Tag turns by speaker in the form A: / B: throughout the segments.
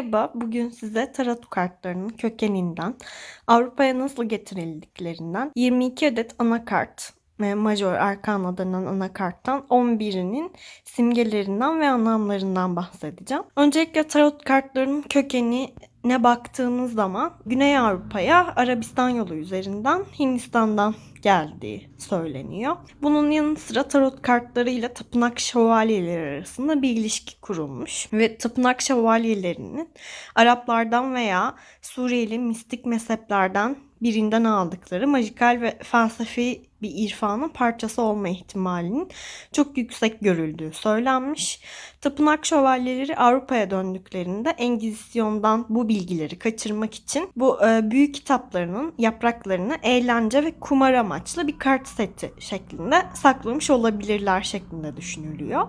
A: Merhaba, bugün size tarot kartlarının kökeninden, Avrupa'ya nasıl getirildiklerinden 22 adet anakart Major Arkana denen anakarttan 11'inin simgelerinden ve anlamlarından bahsedeceğim. Öncelikle tarot kartlarının kökeni ne baktığımız zaman Güney Avrupa'ya Arabistan yolu üzerinden Hindistan'dan geldiği söyleniyor. Bunun yanı sıra tarot kartlarıyla tapınak şövalyeleri arasında bir ilişki kurulmuş ve tapınak şövalyelerinin Araplardan veya Suriyeli mistik mezheplerden birinden aldıkları majikal ve felsefi bir irfanın parçası olma ihtimalinin çok yüksek görüldüğü söylenmiş. Tapınak şövalyeleri Avrupa'ya döndüklerinde Engizisyon'dan bu bilgileri kaçırmak için bu e, büyük kitaplarının yapraklarını eğlence ve kumar amaçlı bir kart seti şeklinde saklamış olabilirler şeklinde düşünülüyor.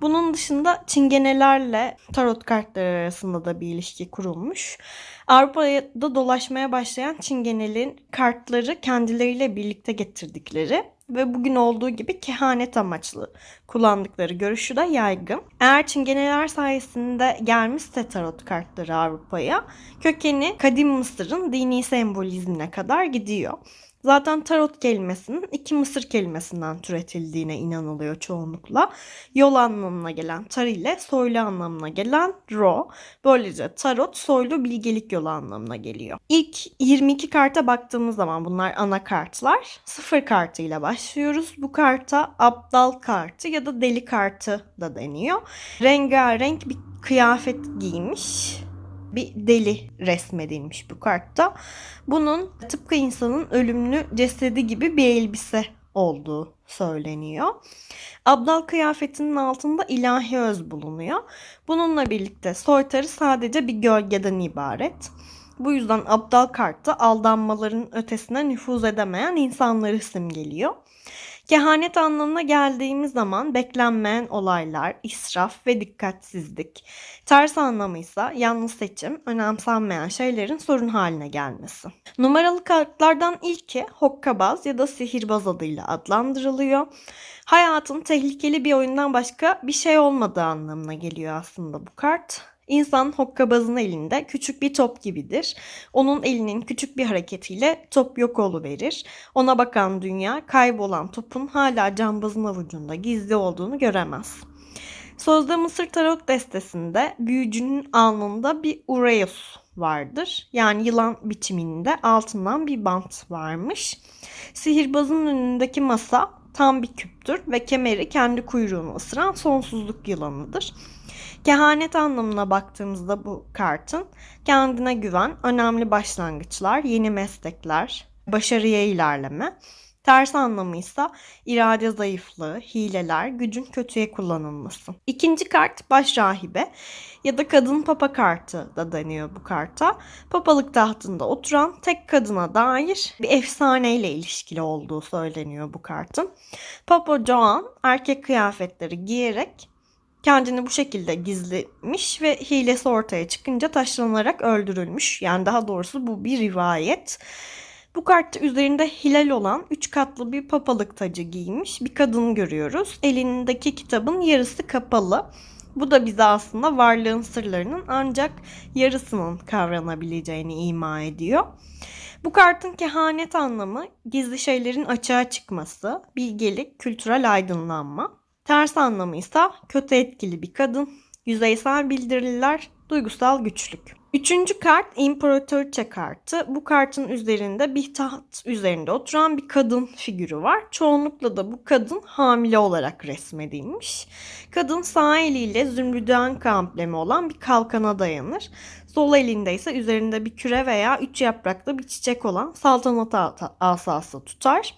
A: Bunun dışında çingenelerle tarot kartları arasında da bir ilişki kurulmuş. Avrupa'da dolaşmaya başlayan çingenelerin kartları kendileriyle birlikte getirdikleri ve bugün olduğu gibi kehanet amaçlı kullandıkları görüşü de yaygın. Eğer çingeneler sayesinde gelmişse tarot kartları Avrupa'ya kökeni kadim Mısır'ın dini sembolizmine kadar gidiyor. Zaten tarot kelimesinin iki Mısır kelimesinden türetildiğine inanılıyor çoğunlukla. Yol anlamına gelen tar ile soylu anlamına gelen ro. Böylece tarot soylu bilgelik yolu anlamına geliyor. İlk 22 karta baktığımız zaman bunlar ana kartlar. Sıfır kartıyla başlıyoruz. Bu karta aptal kartı ya da deli kartı da deniyor. Rengarenk bir kıyafet giymiş bir deli resmedilmiş bu kartta. Bunun tıpkı insanın ölümlü cesedi gibi bir elbise olduğu söyleniyor. Abdal kıyafetinin altında ilahi öz bulunuyor. Bununla birlikte soytarı sadece bir gölgeden ibaret. Bu yüzden Abdal kartı aldanmaların ötesine nüfuz edemeyen insanları simgeliyor. Kehanet anlamına geldiğimiz zaman beklenmeyen olaylar, israf ve dikkatsizlik. Ters anlamı ise yanlış seçim, önemsenmeyen şeylerin sorun haline gelmesi. Numaralı kartlardan ilki hokkabaz ya da sihirbaz adıyla adlandırılıyor. Hayatın tehlikeli bir oyundan başka bir şey olmadığı anlamına geliyor aslında bu kart. İnsan hokkabazın elinde küçük bir top gibidir. Onun elinin küçük bir hareketiyle top yok verir. Ona bakan dünya kaybolan topun hala cambazın avucunda gizli olduğunu göremez. Sözde Mısır Tarot destesinde büyücünün alnında bir Ureus vardır. Yani yılan biçiminde altından bir bant varmış. Sihirbazın önündeki masa tam bir küptür ve kemeri kendi kuyruğunu ısıran sonsuzluk yılanıdır. Kehanet anlamına baktığımızda bu kartın kendine güven, önemli başlangıçlar, yeni meslekler, başarıya ilerleme. Ters anlamı ise irade zayıflığı, hileler, gücün kötüye kullanılması. İkinci kart baş rahibe ya da kadın papa kartı da deniyor bu karta. Papalık tahtında oturan tek kadına dair bir efsaneyle ilişkili olduğu söyleniyor bu kartın. Papa Joan erkek kıyafetleri giyerek kendini bu şekilde gizlemiş ve hilesi ortaya çıkınca taşlanarak öldürülmüş. Yani daha doğrusu bu bir rivayet. Bu kartta üzerinde hilal olan üç katlı bir papalık tacı giymiş bir kadın görüyoruz. Elindeki kitabın yarısı kapalı. Bu da bize aslında varlığın sırlarının ancak yarısının kavranabileceğini ima ediyor. Bu kartın kehanet anlamı gizli şeylerin açığa çıkması, bilgelik, kültürel aydınlanma. Ters anlamı ise kötü etkili bir kadın, yüzeysel bildiriler, duygusal güçlük. Üçüncü kart İmparatoriçe kartı. Bu kartın üzerinde bir taht üzerinde oturan bir kadın figürü var. Çoğunlukla da bu kadın hamile olarak resmedilmiş. Kadın sağ eliyle zümrüden amblemi olan bir kalkana dayanır. Sol elinde ise üzerinde bir küre veya üç yapraklı bir çiçek olan saltanat asası tutar.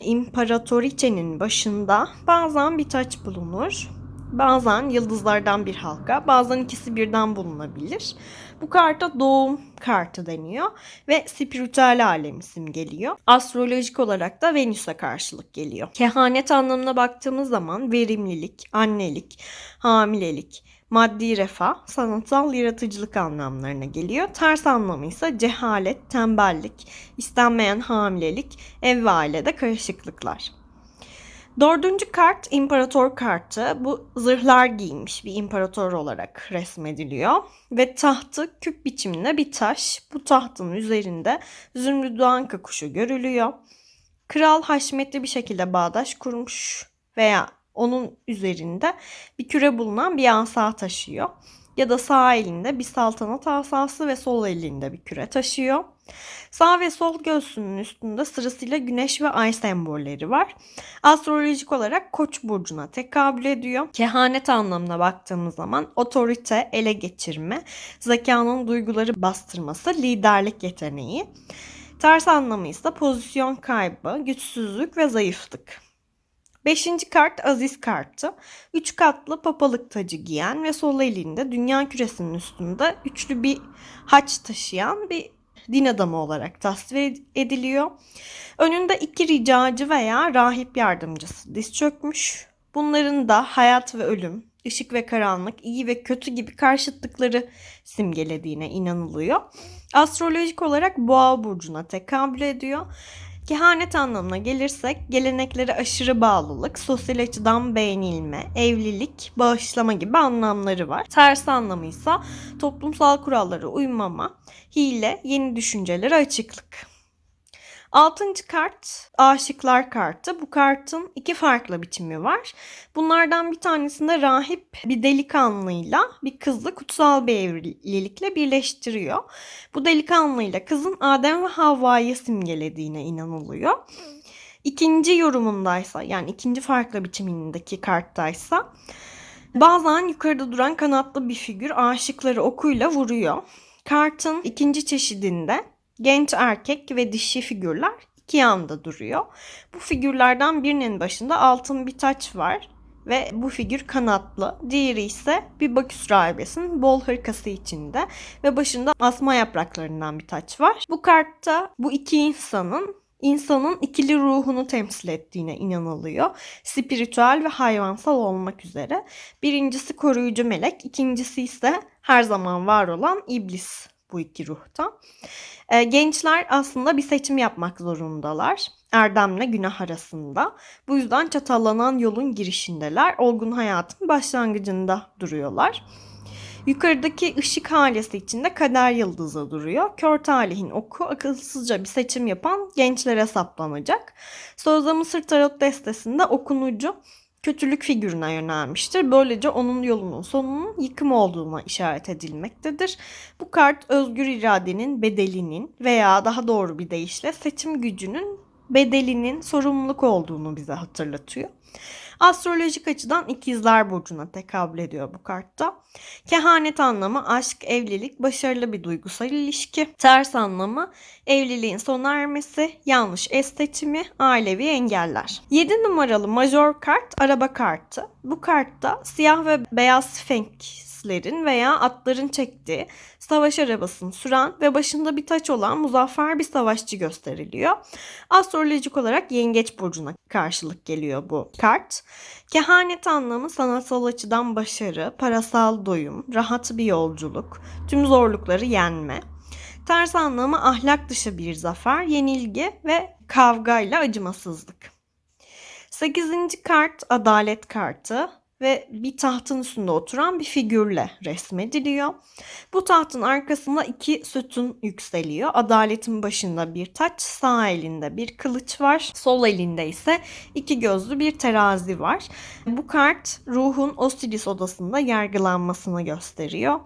A: İmparatoriçenin başında bazen bir taç bulunur. Bazen yıldızlardan bir halka, bazen ikisi birden bulunabilir. Bu karta doğum kartı deniyor ve spiritüel alem simgeliyor. Astrolojik olarak da Venüs'e karşılık geliyor. Kehanet anlamına baktığımız zaman verimlilik, annelik, hamilelik, maddi refah, sanatsal yaratıcılık anlamlarına geliyor. Ters anlamı ise cehalet, tembellik, istenmeyen hamilelik, ev ve ailede karışıklıklar. Dördüncü kart imparator kartı. Bu zırhlar giymiş bir imparator olarak resmediliyor. Ve tahtı küp biçiminde bir taş. Bu tahtın üzerinde zümrüt anka kuşu görülüyor. Kral haşmetli bir şekilde bağdaş kurmuş veya onun üzerinde bir küre bulunan bir asa taşıyor. Ya da sağ elinde bir saltanat asası ve sol elinde bir küre taşıyor. Sağ ve sol göğsünün üstünde sırasıyla güneş ve ay sembolleri var. Astrolojik olarak koç burcuna tekabül ediyor. Kehanet anlamına baktığımız zaman otorite, ele geçirme, zekanın duyguları bastırması, liderlik yeteneği. Ters anlamı ise pozisyon kaybı, güçsüzlük ve zayıflık. Beşinci kart Aziz kartı. Üç katlı papalık tacı giyen ve sol elinde dünya küresinin üstünde üçlü bir haç taşıyan bir din adamı olarak tasvir ediliyor. Önünde iki ricacı veya rahip yardımcısı diz çökmüş. Bunların da hayat ve ölüm, ışık ve karanlık, iyi ve kötü gibi karşıtlıkları simgelediğine inanılıyor. Astrolojik olarak boğa burcuna tekabül ediyor. Kehanet anlamına gelirsek geleneklere aşırı bağlılık, sosyal açıdan beğenilme, evlilik, bağışlama gibi anlamları var. Ters anlamı ise toplumsal kurallara uymama, hile, yeni düşüncelere açıklık. Altıncı kart aşıklar kartı. Bu kartın iki farklı biçimi var. Bunlardan bir tanesinde rahip bir delikanlıyla bir kızı kutsal bir evlilikle birleştiriyor. Bu delikanlıyla kızın Adem ve Havva'yı simgelediğine inanılıyor. İkinci yorumundaysa yani ikinci farklı biçimindeki karttaysa bazen yukarıda duran kanatlı bir figür aşıkları okuyla vuruyor. Kartın ikinci çeşidinde genç erkek ve dişi figürler iki yanda duruyor. Bu figürlerden birinin başında altın bir taç var ve bu figür kanatlı. Diğeri ise bir Baküs rahibesinin bol hırkası içinde ve başında asma yapraklarından bir taç var. Bu kartta bu iki insanın insanın ikili ruhunu temsil ettiğine inanılıyor. Spiritüel ve hayvansal olmak üzere. Birincisi koruyucu melek, ikincisi ise her zaman var olan iblis bu iki ruhta. E, gençler aslında bir seçim yapmak zorundalar. Erdemle günah arasında. Bu yüzden çatallanan yolun girişindeler. Olgun hayatın başlangıcında duruyorlar. Yukarıdaki ışık halesi içinde kader yıldızı duruyor. Kör talihin oku akılsızca bir seçim yapan gençlere saplanacak. Sözde Mısır Tarot destesinde okunucu kötülük figürüne yönelmiştir. Böylece onun yolunun sonunun yıkım olduğuna işaret edilmektedir. Bu kart özgür iradenin bedelinin veya daha doğru bir deyişle seçim gücünün bedelinin sorumluluk olduğunu bize hatırlatıyor. Astrolojik açıdan ikizler burcuna tekabül ediyor bu kartta. Kehanet anlamı aşk, evlilik, başarılı bir duygusal ilişki. Ters anlamı evliliğin sona ermesi, yanlış es seçimi, ailevi engeller. 7 numaralı major kart araba kartı. Bu kartta siyah ve beyaz sfenks atlerin veya atların çektiği savaş arabasını süren ve başında bir taç olan muzaffer bir savaşçı gösteriliyor. Astrolojik olarak yengeç burcuna karşılık geliyor bu kart. Kehanet anlamı sanatsal açıdan başarı, parasal doyum, rahat bir yolculuk, tüm zorlukları yenme. Ters anlamı ahlak dışı bir zafer, yenilgi ve kavgayla acımasızlık. Sekizinci kart adalet kartı ve bir tahtın üstünde oturan bir figürle resmediliyor. Bu tahtın arkasında iki sütun yükseliyor. Adaletin başında bir taç, sağ elinde bir kılıç var. Sol elinde ise iki gözlü bir terazi var. Bu kart ruhun Osiris odasında yargılanmasını gösteriyor.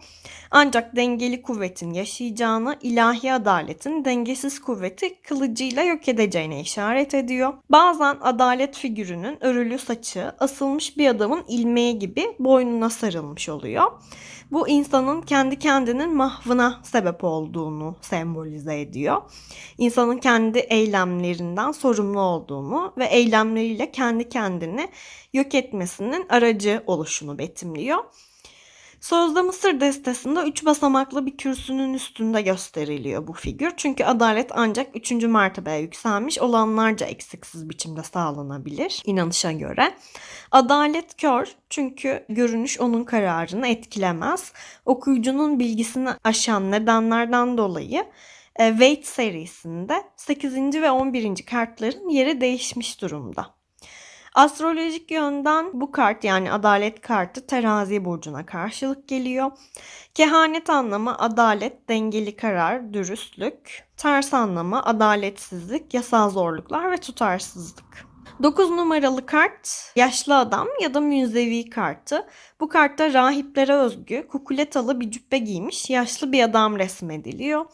A: Ancak dengeli kuvvetin yaşayacağını, ilahi adaletin dengesiz kuvveti kılıcıyla yok edeceğine işaret ediyor. Bazen adalet figürünün örülü saçı asılmış bir adamın ilmeği gibi boynuna sarılmış oluyor. Bu insanın kendi kendinin mahvına sebep olduğunu sembolize ediyor. İnsanın kendi eylemlerinden sorumlu olduğunu ve eylemleriyle kendi kendini yok etmesinin aracı oluşunu betimliyor. Sözde Mısır destesinde üç basamaklı bir kürsünün üstünde gösteriliyor bu figür. Çünkü adalet ancak üçüncü mertebeye yükselmiş olanlarca eksiksiz biçimde sağlanabilir inanışa göre. Adalet kör çünkü görünüş onun kararını etkilemez. Okuyucunun bilgisini aşan nedenlerden dolayı e, Wait serisinde 8. ve 11. kartların yeri değişmiş durumda. Astrolojik yönden bu kart yani adalet kartı terazi burcuna karşılık geliyor. Kehanet anlamı adalet, dengeli karar, dürüstlük. Ters anlamı adaletsizlik, yasal zorluklar ve tutarsızlık. 9 numaralı kart yaşlı adam ya da münzevi kartı. Bu kartta rahiplere özgü kukuletalı bir cübbe giymiş yaşlı bir adam resmediliyor.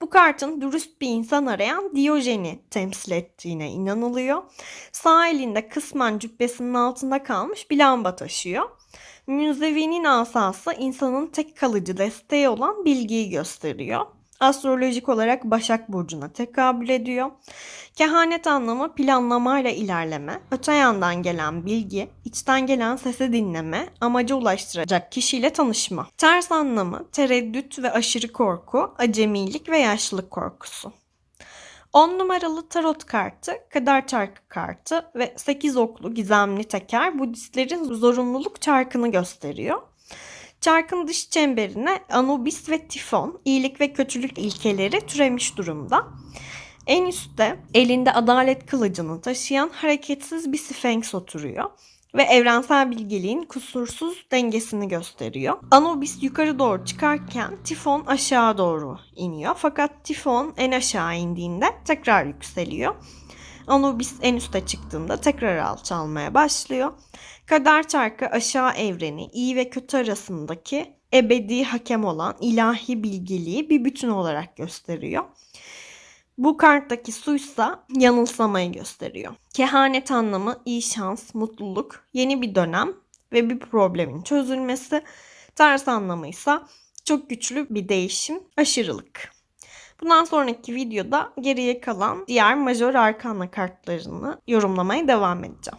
A: Bu kartın dürüst bir insan arayan Diyojen'i temsil ettiğine inanılıyor. Sağ elinde kısmen cübbesinin altında kalmış bir lamba taşıyor. Münzevi'nin asası insanın tek kalıcı desteği olan bilgiyi gösteriyor. Astrolojik olarak Başak Burcu'na tekabül ediyor. Kehanet anlamı planlamayla ilerleme, öte yandan gelen bilgi, içten gelen sesi dinleme, amaca ulaştıracak kişiyle tanışma. Ters anlamı tereddüt ve aşırı korku, acemilik ve yaşlılık korkusu. 10 numaralı tarot kartı, kader çarkı kartı ve 8 oklu gizemli teker Budistlerin zorunluluk çarkını gösteriyor. Çarkın dış çemberine Anubis ve Tifon, iyilik ve kötülük ilkeleri türemiş durumda. En üstte elinde adalet kılıcını taşıyan hareketsiz bir sfenks oturuyor ve evrensel bilgeliğin kusursuz dengesini gösteriyor. Anubis yukarı doğru çıkarken Tifon aşağı doğru iniyor. Fakat Tifon en aşağı indiğinde tekrar yükseliyor. Anubis en üste çıktığında tekrar alçalmaya başlıyor. Kader çarkı aşağı evreni, iyi ve kötü arasındaki ebedi hakem olan ilahi bilgeliği bir bütün olarak gösteriyor. Bu karttaki suysa yanılsamayı gösteriyor. Kehanet anlamı iyi şans, mutluluk, yeni bir dönem ve bir problemin çözülmesi. Ters anlamıysa çok güçlü bir değişim, aşırılık. Bundan sonraki videoda geriye kalan diğer majör arkana kartlarını yorumlamaya devam edeceğim.